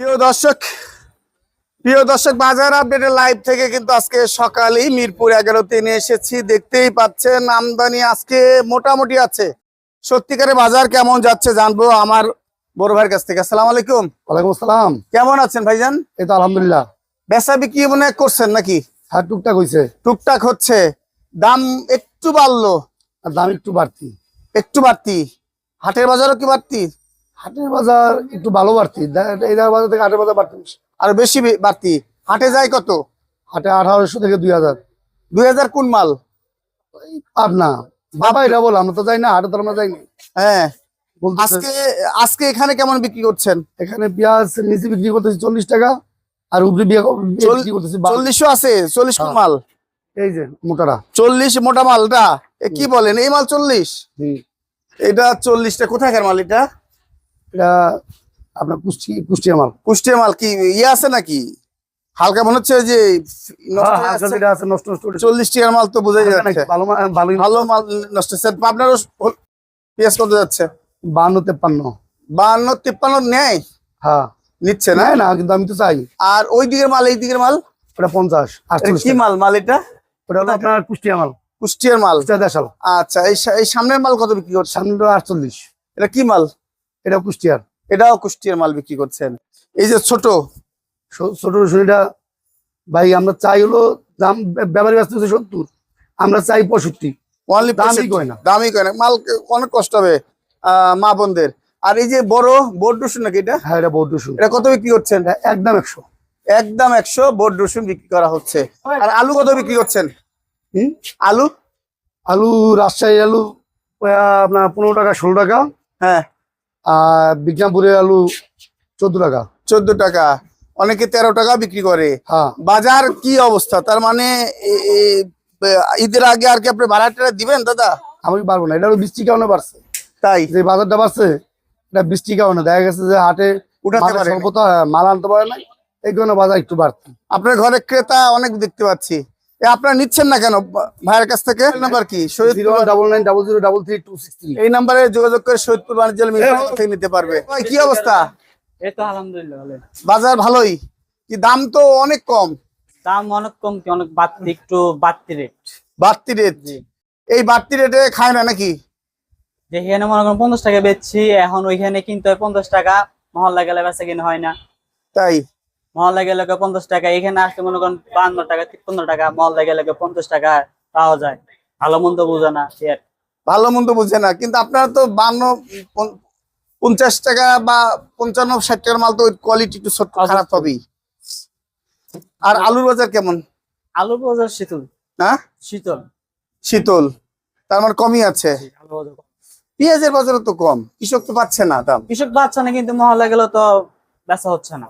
প্রিয় দর্শক প্রিয় দর্শক বাজার আপডেটের লাইভ থেকে কিন্তু আজকে সকালেই মিরপুর এগারোতে নিয়ে এসেছি। দেখতেই পাচ্ছেন আমদানি আজকে মোটামুটি আছে। সত্যিকারে বাজার কেমন যাচ্ছে জানব আমার বড় ভাইয়ের কাছ থেকে। আসসালামু আলাইকুম। ওয়ালাইকুম আসসালাম। কেমন আছেন ভাইজান? এই তো আলহামদুলিল্লাহ। বেচা বিক্রি মনে করছেন নাকি? হ্যাঁ টুকটাক হয়েছে টুকটাক হচ্ছে। দাম একটু বাড়লো। আর দাম একটু বাড়তি। একটু বাড়তি। হাটের বাজারও কি বাড়তি? হাটের বাজার একটু ভালো বাড়তি। দে- বাজার থেকে হাটের বাজার বাড়তি। আর বেশি বাড়তি। হাটে যায় কত? হাটে আঠারোশো থেকে দুই হাজার। দুই হাজার কোন মাল? পাবনা। বাবা এটা বল আমরা তো যাই না হাটে তো আমরা যাইনি। হ্যাঁ। আজকে আজকে এখানে কেমন বিক্রি করছেন? এখানে পেঁয়াজ নিচে বিক্রি করতেছি চল্লিশ টাকা আর উপরে বিক্রি করতেছি চল্লিশও আছে। চল্লিশ কোন হ্যাঁ। মাল? এই যে মোটারা চল্লিশ মোটা মালটা? এ কি বলেন এই মাল চল্লিশ? এটা চল্লিশটা কোথাকার মাল এটা? এটা আপনার কুষ্টি কুষ্টিয়া মাল। কুষ্টিয়া মাল কি ইয়ে আছে নাকি? হালকা মনে হচ্ছে যে নষ্ট হ্যাঁ, হয়ে নষ্ট চল্লিশ টাকার মাল তো বোঝাই যাচ্ছে। ভালো মাল নষ্ট হল- পেঁয়াজ কত যাচ্ছে? বান্ন তেপ্পান্ন। বাহান্ন তিপ্পান্ন নেয় হ্যাঁ। নিচ্ছে না? না কিন্তু আমি তো চাই। আর ওই দিকের মাল এই দিকের মাল? ওটা পঞ্চাশ কি মাল মাল এটা? ওটা হলো আপনার কুষ্টিয়া মাল। কুষ্টিয়ার মাল। দেশাল। আচ্ছা এই সামনের মাল কত বিক্রি করছেন? সামনে আটচল্লিশ। এটা কি মাল? এটা কুষ্টিয়ার। এটাও কুষ্টিয়ার মাল বিক্রি করছেন। এই যে ছোট ছোট রসুনটা ভাই আমরা চাই হলো দাম ব্যাপারী ব্যস্ত হচ্ছে সত্তর আমরা চাই পঁয়ষট্টি। দামই কয় না। দামই কয় না। মাল অনেক কষ্ট হবে আহ, মা বোনদের। আর এই যে বড় বোর্ড রসুন নাকি এটা? হ্যাঁ এটা বহুত রসুন। এটা কত বিক্রি করছেন? একদম একশো। একদম একশো বোর্ড রসুন বিক্রি করা হচ্ছে। আর আলু কত বিক্রি করছেন? হুম? আলু? আলু রাজশাহী আলু আপনার পনেরো টাকা ষোলো টাকা। হ্যাঁ। আর বিজ্ঞানপুরের আলু চোদ্দ টাকা। চোদ্দ টাকা। অনেকে তেরো টাকা বিক্রি করে। হ্যাঁ। বাজার কি অবস্থা? তার মানে ঈদের আগে আর কি আপনি ভাড়া টাড়া দিবেন দাদা? আমি পারব না। এটা হলো বৃষ্টি কারণে বাড়ছে। তাই? যে বাজারটা বাড়ছে এটা বৃষ্টি কারণে। দেখা গেছে যে হাটে উঠাতে পারে মাল আনতে পারে না এই কারণে বাজার একটু বাড়তি আপনার ঘরে ক্রেতা অনেক দেখতে পাচ্ছি। আপনারা নিচ্ছেন না কেন? ভাইয়ের কাছ থেকে? নাম্বার কি? এই নাম্বারে যোগাযোগ করে শহীদপুর বাণিজ্য থেকে নিতে পারবে। কি অবস্থা? বাজার ভালোই? কি দাম তো অনেক কম? দাম অনেক কম কি অনেক বাড়তি একটু বাড়তি রেট বাড়তি রেট এই বাড়তি রেটে খায় না নাকি? যেখানে মনে করেন পঞ্চাশ টাকা বেচছি এখন ওইখানে কিনতে হয় পঞ্চাশ টাকা মহল্লা গেলে বেচা কিনা হয় না। তাই? মহল্লা গেলে পঞ্চাশ টাকা এখানে আসলে মনে করেন বান্ন টাকা তিপ্পান্ন টাকা মহল্লা গেলে পঞ্চাশ টাকা পাওয়া যায়। ভালো মন্দ বোঝে না ভালো মন্দ বুঝে না কিন্তু আপনারা তো বান্ন পঞ্চাশ টাকা বা পঞ্চান্ন ষাট টাকার মাল তো কোয়ালিটি একটু ছোট খারাপ হবেই। আর আলুর বাজার কেমন? আলুর বাজার শীতল। না? শীতল। শীতল। তার মানে কমই আছে। পেঁয়াজের বাজারও তো কম কৃষক তো পাচ্ছে না দাম। কৃষক পাচ্ছে না কিন্তু মহল্লা গেলে তো বেচা হচ্ছে না।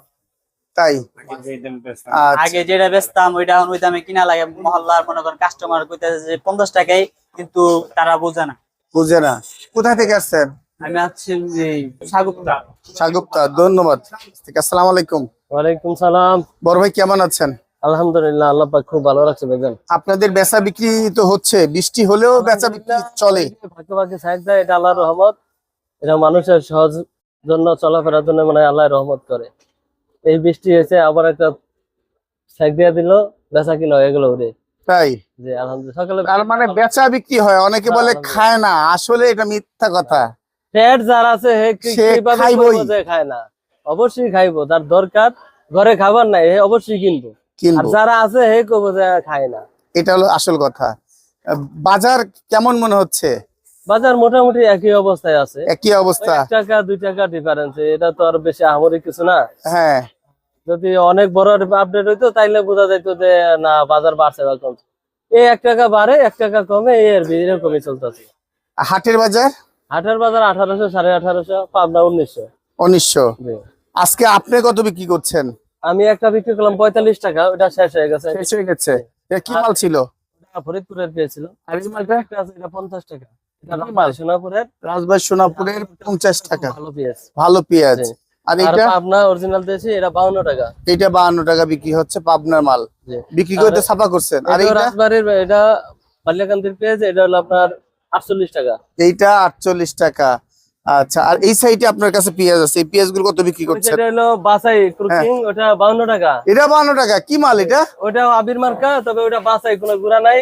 তাই? আচ্ছা। আগে যেটা বেচতাম ওইটা এখন ওই দামে কিনা লাগে। মহল্লার মনে করেন কাস্টমার কইতেছে যে পঞ্চাশ টাকাই কিন্তু তারা বোঝে না। বুঝে না। কোথায় থেকে আসছেন? আমি আছি সাগুপ্তা। সাগুপ্তা ধন্যবাদ। ঠিক আলাইকুম। ওয়ালাইকুম সালাম। বড় ভাই কেমন আছেন? আলহামদুলিল্লাহ আল্লাহ পাক খুব ভালো রাখছে আপনাদের বেচা বিক্রি তো হচ্ছে বৃষ্টি হলেও বেচা বিক্রি চলে। ফাঁকে ফাঁকে সাইড দেয় এটা আল্লাহর রহমত। এটা মানুষের সহজ জন্য চলাফেরার জন্য মানে আল্লাহ রহমত করে। এই বৃষ্টি হয়েছে আবার একটা সাইড দিয়ে দিল বেচা কিনা হয়ে গেল ওরে। তাই? যে আলহামদুলিল্লাহ সকালে তার মানে বেচা বিক্রি হয় অনেকে বলে খায় না আসলে এটা মিথ্যা কথা। পেট যার আছে। যে খায় না? অবশ্যই খাইবো তার দরকার ঘরে খাবার নাই অবশ্যই কিনবো। আর যারা আছে হে কবো যে খায় না। এটা হলো আসল কথা। বাজার কেমন মনে হচ্ছে? বাজার মোটামুটি একই অবস্থায় আছে। একই অবস্থা। এক টাকা দুই টাকা ডিফারেন্স এটা তো আর বেশি আহামরি কিছু না। হ্যাঁ। যদি অনেক বড় আপডেট হইতো তাইলে বোঝা যাইতো যে না বাজার বাড়ছে বা কমছে। এই এক টাকা বাড়ে এক টাকা কমে এই আর এরকমই চলতেছে। হাটের বাজার? হাটের বাজার আঠারোশো সাড়ে আঠারোশো পাবনা উনিশশো। উনিশশো। আজকে আপনি কত বিক্রি করছেন? আমি একটা বিক্রি করলাম পঁয়তাল্লিশ টাকা ওটা শেষ হয়ে গেছে। শেষ হয়ে গেছে। কি মাল ছিল? ফরিদপুরের পেয়েছিল আর এই মালটা? একটা আছে এটা পঞ্চাশ টাকা? সোনাপুরের। রাজবাড়ি সোনাপুরের পঞ্চাশ টাকা। ভালো পেঁয়াজ। ভালো পেঁয়াজ। আর এটা পাবনা অরিজিনাল দিয়েছি এটা বাউন্ন টাকা। এটা বাহান্ন টাকা বিক্রি হচ্ছে পাবনার মাল। বিক্রি করতে ছাপা করছেন। আর এটা রাজবাড়ির এটা বাল্যাকান্তির পেঁয়াজ এটা হলো আপনার আটচল্লিশ টাকা। এইটা আটচল্লিশ টাকা। আচ্ছা আর এই সাইডে আপনার কাছে পেঁয়াজ আছে এই পেঁয়াজগুলো কত বিক্রি করছেন? সেটা হলো বাসাই ক্রুকিং ওটা বাউন্ন টাকা। এটা বান্ন টাকা কি মাল এটা? ওটা আবির মার্কা তবে ওটা বাসাই কোনো গুড়া নাই।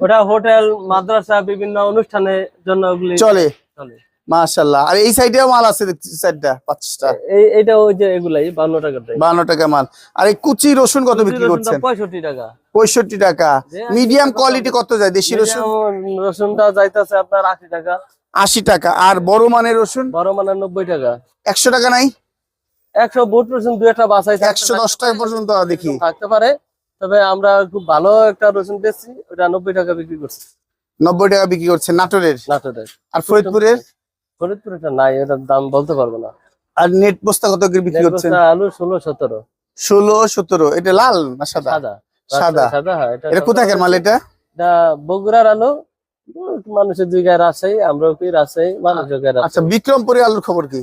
ওটা হোটেল মাদ্রাসা বিভিন্ন অনুষ্ঠানের জন্য ওগুলি চলে। চলে। মাশাল্লাহ আর এই সাইডেও মাল আছে দেখছি সাইডটা পাঁচটা। এই এইটা ওই যে এগুলাই বাউন্ন টাকার দেয়। বান্ন টাকা মাল। আর এই কুচি রসুন কত বিক্রি করছেন? টাকা। পঁয়ষট্টি টাকা। মিডিয়াম কোয়ালিটি কত যায়? দেশি রসুন? যেমন রসুনটা যাইতেছে আপনার আশি টাকা। আশি টাকা। আর বড় মানের রসুন? বড় মানের নব্বই টাকা। একশো টাকা নাই? একশো বুট রসুন দু একটা টাকা পর্যন্ত দেখি। থাকতে পারে। তবে আমরা খুব ভালো একটা রসুন বেচছি ওটা নব্বই টাকা বিক্রি করছি। নব্বই টাকা বিক্রি করছে নাটোরের? নাটোরের। আর ফরিদপুরের? ফরিদপুর এটা নাই এটার দাম বলতে পারব না। আর নেট বস্তা কত করে বিক্রি করছেন নেকবস্তা আলু ষোলো সতেরো। ষোলো সতেরো। এটা লাল না সাদা? সাদা। সাদা। সাদা হ্যাঁ এটা এটা কোথাকার মাল এটা? এটা বগুড়ার আলু। মানুষের দুই গায়ে রাজশাহী আমরাও কি রাজশাহী মানুষের গায়ে আচ্ছা বিক্রমপুরে আলুর খবর কি?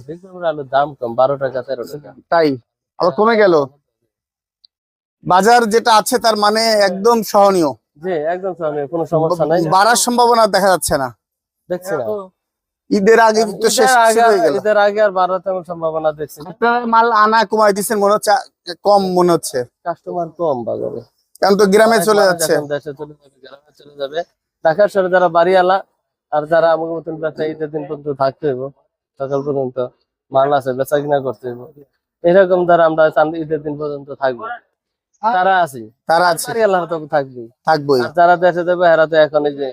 আলুর দাম কম বারো টাকা তেরো টাকা। তাই? আবার কমে গেল? বাজার যেটা আছে তার মানে একদম সহনীয়। জি একদম স্বামী কোনো সমস্যা নাই। বাড়ার সম্ভাবনা দেখা যাচ্ছে না। দেখছি না। ঈদের আগে তো শেষ হয়ে গেল। ঈদের আগে আর বাড়ার তেমন সম্ভাবনা দেখছি আপনারা মাল আনা কমাই দিচ্ছেন মনে হচ্ছে কম মনে হচ্ছে। কাস্টমার কম বাজারে। কারণ তো গ্রামে চলে যাচ্ছে। দেশে চলে যাবে গ্রামে চলে যাবে। ঢাকার শহরে যারা বাড়িওয়ালা আর যারা আমাকে মতন ব্যবসা ঈদের দিন পর্যন্ত থাকতে হইব সকাল পর্যন্ত মাল আছে বেচা কিনা করতে হইব। এরকম যারা আমরা ঈদের দিন পর্যন্ত থাকব তারা আছি। তারা আছে। বাড়িওয়ালা তো থাকবেই। থাকবোই। যারা দেশে যাবে এরা তো এখন এই যে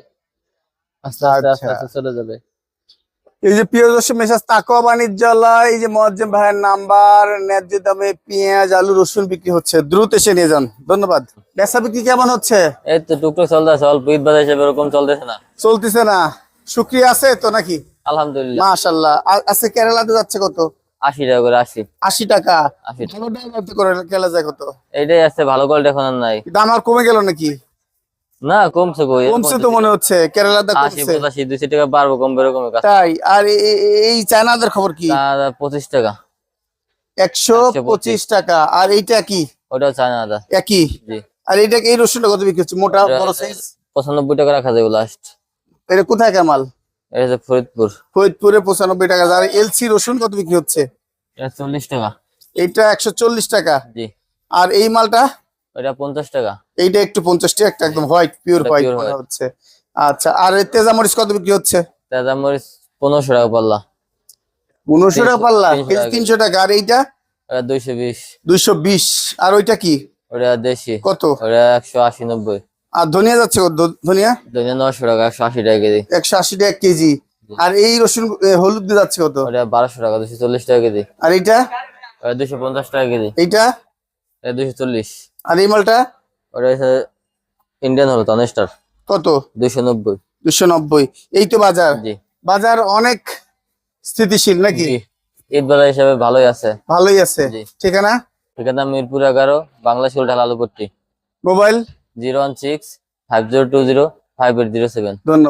আস্তে আস্তে আচ্ছা। আস্তে চলে যাবে। এই যে প্রিয় দর্শক মেসাজ তাকোয়া বাণিজ্যালয় এই যে মজ্জেম ভাইয়ের নাম্বার ন্যায্য দামে পেঁয়াজ আলু রসুন বিক্রি হচ্ছে। দ্রুত এসে নিয়ে যান। ধন্যবাদ। বেচা বিক্রি কেমন হচ্ছে? এই তো টুকটাক চলতেছে অল্প ঈদ বাজার হিসেবে এরকম চলতেছে না। চলতেছে না। শুক্রিয়া আছে তো নাকি? আলহামদুলিল্লাহ। মাশাল্লাহ আ- আজকে কেরালাতে যাচ্ছে কত? আশি টাকা করে আশি। আশি টাকা। ভালো করে কেলা যায় কত? এইটাই আছে ভালো কোয়ালিটি এখন নাই। দাম আর কমে গেল নাকি? না কমছে কই কমছে তো মনে হচ্ছে কেরালাতে কমছে। পঁচাশি দুশো টাকা বাড়বো কমবে এরকম তাই আর এই চায়নাদের খবর কি? পঁচিশ টাকা। একশো পঁচিশ। টাকা আর এইটা কি? ওটাও চায় না একই? জি। আর এইটা এই রসুনটা কত বিক্রি হচ্ছে? মোটা এটা- বড় সাইজ পঁচানব্বই টাকা রাখা যাবে লাস্ট এটা কোথায় কামাল? এটা ফরিদপুর। ফরিদপুরে পঁচানব্বই টাকা আর এলসি রসুন কত বিক্রি হচ্ছে? এটা চল্লিশ টাকা। এইটা একশো চল্লিশ টাকা। জি। আর এই মালটা? ওটা পঞ্চাশ টাকা। এইটা একটু পঞ্চাশ টাকা একটা একদম হোয়াইট পিওর হোয়াইট মনে হচ্ছে। আচ্ছা আর এই তেজামরিচ কত বিক্রি হচ্ছে? তেজা মরিচ পনেরোশো টাকা পাল্লা। পনেরোশো টাকা পাল্লা? কেজি টাকা। তিনশো টাকা আর এইটা? ওটা দুইশো বিশ। দুইশো বিশ। আর ওইটা কি? ওটা দেশি। কত? ওটা একশো আশি নব্বই। আর ধনিয়া যাচ্ছে ধনিয়া? দুইশো নশো টাকা একশো আশি টাকা কেজি। একশো আশি টাকা কেজি। আর এই রসুন হলুদ দিয়ে যাচ্ছে কত? ওটা বারোশো টাকা দুশো চল্লিশ টাকা কেজি। আর এইটা? ওটা দুশো পঞ্চাশ টাকা কেজি। এইটা? এটা দুশো চল্লিশ। আর এই মালটা? ওটা হচ্ছে ইন্ডিয়ান হলো টনেস্টার কত? দুইশো নব্বই। দুশো নব্বই। এই তো বাজার। জি। বাজার অনেক স্থিতিশীল নাকি? ঈদ বাজার হিসাবে ভালোই আছে। ভালোই আছে। ঠিকানা? ঠিকানা মিরপুর এগারো বাংলা শিউল ঢাল Alupatti mobile? Zero one six five zero two zero five eight zero seven. ধন্যবাদ।